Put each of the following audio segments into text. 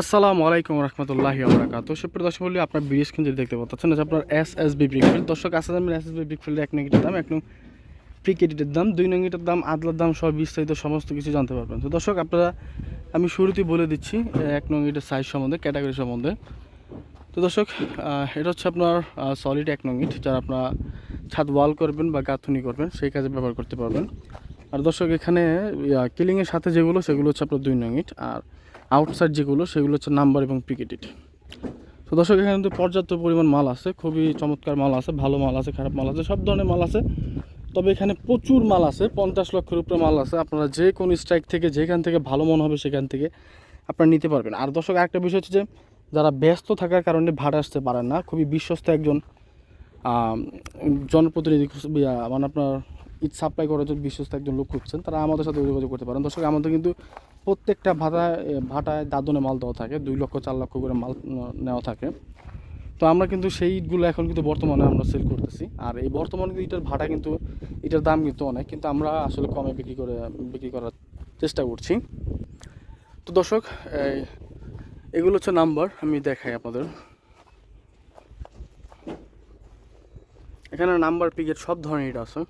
আসসালামু আলাইকুম রহমতুল্লাহি আবরাকাত সুপ্রিয় দর্শক বলি আপনার ব্রিজ কিন্তু দেখতে পাচ্ছেন না যে আপনার এস এস বি ব্রিকফিল্ড দর্শক আসা দামের এস এস বি ব্রিকফিল্ড এক নঙ্গিটার দাম, এক নং প্রিকেটের দাম, দুই নঙ্গিটার দাম, আদলার দাম সব বিস্তারিত সমস্ত কিছু জানতে পারবেন। তো দর্শক, আপনারা, আমি শুরুতেই বলে দিচ্ছি, এক নঙ্গিটার সাইজ সম্বন্ধে ক্যাটাগরি সম্বন্ধে। তো দর্শক এটা হচ্ছে আপনার সলিড এক নঙ্গিট যারা আপনারা ছাদ ওয়াল করবেন বা গাঁথুনি করবেন, সেই কাজে ব্যবহার করতে পারবেন। আর দর্শক, এখানে কিলিংয়ের সাথে যেগুলো, সেগুলো হচ্ছে আপনার দুই নঙ্গিট আর আউটসাইড যেগুলো, সেগুলো হচ্ছে নাম্বার এবং পিকেটেড তো দর্শক, এখানে কিন্তু পর্যাপ্ত পরিমাণ মাল আছে, খুবই চমৎকার মাল আছে, ভালো মাল আছে, খারাপ মাল আছে, সব ধরনের মাল আছে। তবে এখানে প্রচুর মাল আছে, পঞ্চাশ লক্ষের উপরে মাল আছে। আপনারা যে কোনো স্ট্রাইক থেকে, যেখান থেকে ভালো মনে হবে সেখান থেকে আপনারা নিতে পারবেন। আর দর্শক একটা বিষয় হচ্ছে যে, যারা ব্যস্ত থাকার কারণে ভাড়া আসতে পারেন না, খুবই বিশ্বস্ত একজন জনপ্রতিনিধি মানে আপনার ইট সাপ্লাই করার জন্য বিশ্বস্ত একজন লোক খুঁজছেন তারা আমাদের সাথে যোগাযোগ করতে পারেন। দর্শক আমাদের কিন্তু প্রত্যেকটা ভাড়ায় এ, ভাটায় দাদনে মাল দেওয়া থাকে দুই লক্ষ চার লক্ষ করে মাল নেওয়া থাকে। তো আমরা কিন্তু সেই ইটগুলো এখন কিন্তু বর্তমানে আমরা সেল করতেছি। আর এই বর্তমানে কিন্তু ইটার ভাড়া কিন্তু এটার দাম কিন্তু অনেক কিন্তু আমরা আসলে কমে বিক্রি করে বিক্রি করার চেষ্টা করছি। তো দর্শক এগুলো হচ্ছে নাম্বার আমি দেখাই আপনাদের। এখানে নাম্বার পিকেট সব ধরনের ইট আছে।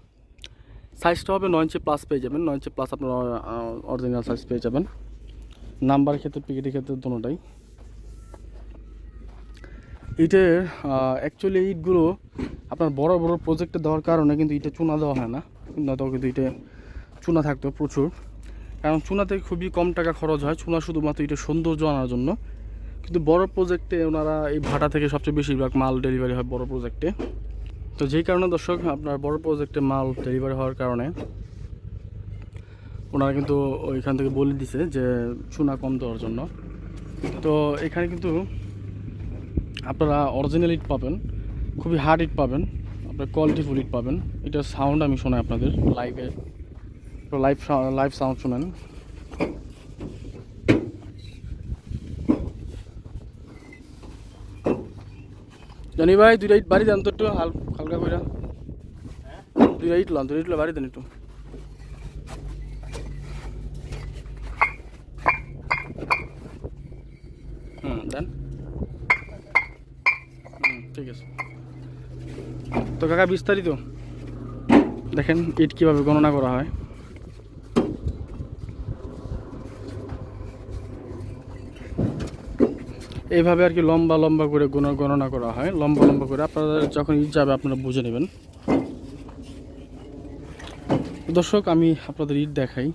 সাইজটা হবে নয় ইঞ্চি প্লাস পেয়ে যাবেন, নয় ইঞ্চি প্লাস আপনার অরিজিনাল সাইজ পেয়ে যাবেন। নাম্বার ক্ষেত্রে পিকেটের ক্ষেত্রে দুটোটাই। ইটের অ্যাকচুয়ালি ইটগুলো আপনার বড় বড় প্রজেক্টে দেওয়ার কারণে কিন্তু ইটে চুনা দেওয়া হয় না। নয়তো কিন্তু ইটে চুনা থাকতো প্রচুর। কারণ চুনাতে খুবই কম টাকা খরচ হয়। চুনা শুধুমাত্র ইটের সৌন্দর্য আনার জন্য। কিন্তু বড় প্রজেক্টে ওনারা এই ভাটা থেকে সবচেয়ে বেশিরভাগ মাল ডেলিভারি হয় বড় প্রজেক্টে তো যেই কারণে দর্শক, আপনার বড় প্রজেক্টে মাল ডেলিভারি হওয়ার কারণে ওনারা কিন্তু ওইখান থেকে বলে দিছে যে চুনা কম দেওয়ার জন্য। তো এখানে কিন্তু আপনারা অরিজিনাল ইট পাবেন, খুবই হার্ড ইট পাবেন, আপনার কোয়ালিটিফুল ইট পাবেন। এটার সাউন্ড আমি শোনাই আপনাদের লাইভে লাইভ লাইভ সাউন্ড শোনেন। জানি ভাই, দুইটা ইট বাড়ি দেন তো একটু, হাল হালকা করে তুই ইট তুই দুইটা ইট বাড়ি দেন একটু। হুম, দেন। হুম, ঠিক আছে। তো কাকা, বিস্তারিত। দেখেন, ইট কীভাবে গণনা করা হয়। এইভাবে আর কি লম্বা লম্বা করে গণ- গণনা করা হয়। লম্বা লম্বা করে আপনারা যখন যাবে আপনারা বুঝে নেবেন। দর্শক, আমি আপনাদের ইট দেখাই।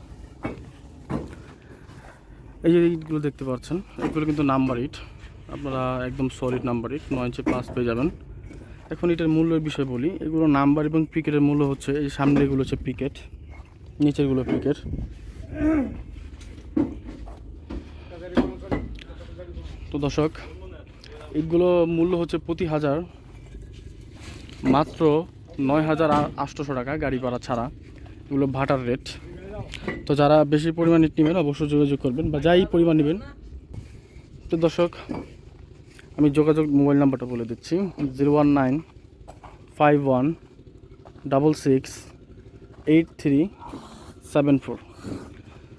এই যে ইটগুলো দেখতে পাচ্ছেন, এগুলো কিন্তু নাম্বার ইট আপনারা একদম সলিড নাম্বার ইট নয় ইঞ্চি প্লাস পেয়ে যাবেন। এখন এটার মূল্যের বিষয় বলি, এগুলো নাম্বার এবং পিকেটের মূল্য হচ্ছে, এই সামনের এগুলো হচ্ছে পিকেট নিচেরগুলো পিকেট তো দর্শক, এগুলো মূল্য হচ্ছে প্রতি হাজার মাত্র নয় হাজার আটশোশো টাকা গাড়ি ভাড়া ছাড়া। এগুলো ভাটার রেট তো যারা বেশি পরিমাণ ইট নেবেন, অবশ্যই যোগাযোগ করবেন বা যাই পরিমাণ নেবেন। তো দর্শক, আমি যোগাযোগ মোবাইল নাম্বারটা বলে দিচ্ছি, zero one nine five one double six eight three seven four.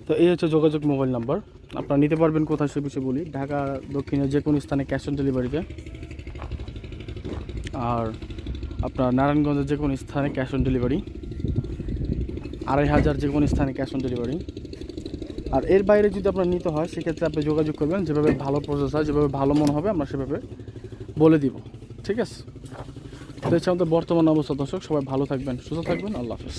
তো এই হচ্ছে যোগাযোগ মোবাইল নাম্বার। আপনারা নিতে পারবেন, কোথায় সে বিষয়ে বলি। ঢাকা দক্ষিণে যে কোনো স্থানে ক্যাশ অন ডেলিভারিতে। আর আপনার নারায়ণগঞ্জের যে কোনো স্থানে ক্যাশ অন ডেলিভারি। আড়াই হাজার যে কোনো স্থানে ক্যাশ অন ডেলিভারি। আর এর বাইরে যদি আপনার নিতে হয়, সেক্ষেত্রে আপনি যোগাযোগ করবেন। যেভাবে ভালো প্রসেস হয়, যেভাবে ভালো মনে হবে, আমরা সেভাবে বলে দিব। ঠিক আছে? তো হচ্ছে আমাদের বর্তমান অবস্থা, দর্শক। সবাই ভালো থাকবেন, সুস্থ থাকবেন। আল্লাহ হাফেজ।